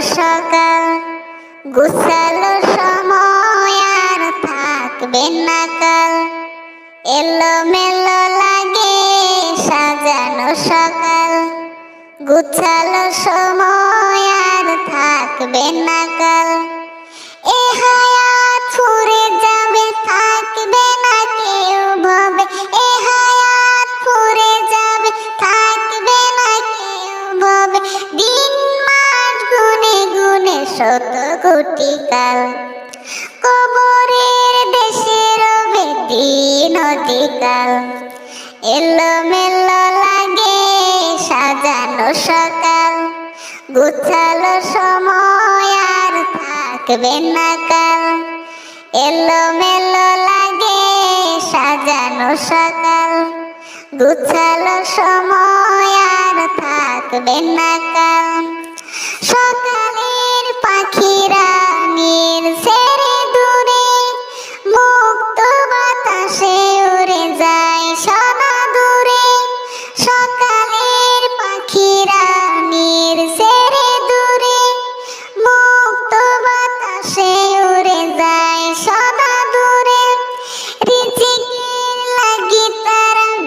সকাল গুছালো সময় আর থাকবে না কাল। এলো মেলো লাগে সাজানো সকাল। গুছালো সময় আর থাকবে না কাল। শত কোটি কাল কবরের দেশে রবে দিন অধিকাল এলো মেলো লাগে সাজানো সকাল। গুছালো সময় আর থাকবে না কাল। এলো লাগে সাজানো সকাল। গুছালো সময় আর থাকবে না কাল। সকালের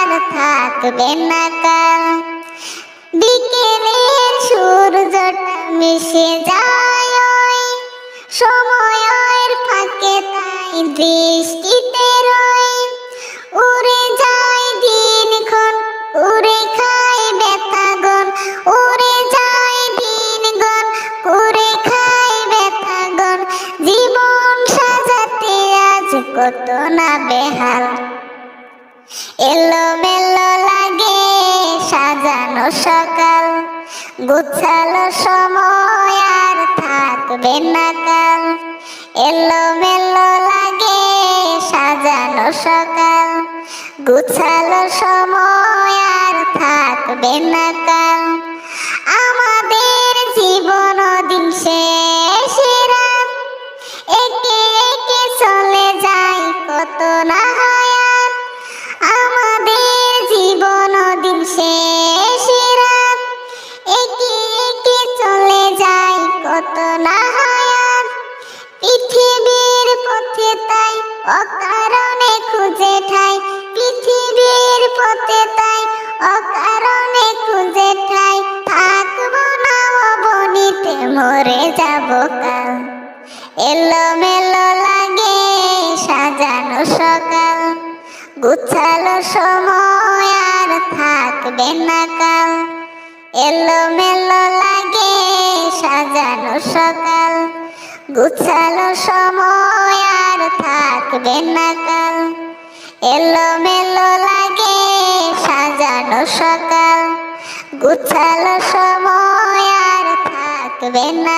আর থাকবে না কাল। বিকেলের সূর্যটা মিশে যায় ওই। সময়ের ফাঁকে তাই দৃষ্টিতে রই। উড়ে যায় দিনক্ষণ, উড়ে খায় ব্যথাগণ। উড়ে যায় দিনগণ, উড়ে খায় ব্যথাগণ। জীবন সাজাতে আজ কত না বেহাল। এলো মেলো লাগে, সাজানো সকাল, গুছালো সময় আর থাকবে না কাল। এলো মেলো লাগে, সাজানো সকাল, গুছালো সময় আর থাকবে না কাল। অকারণে খুঁজে ঠাই, পৃথিবীর পথে তাই। অকারণে খুঁজে ঠাই, থাকব না অবনীতে, মরে যাব কাল। এলো লাগে সাজানো সকাল, গুছালো সময় আর থাকবে না কাল। এলো লাগে সাজানো সকাল, গুছালো সময় থাকবে না কাল। এলো মেলো লাগে সাজানো সকাল। গুছালো সময় আর থাকবে না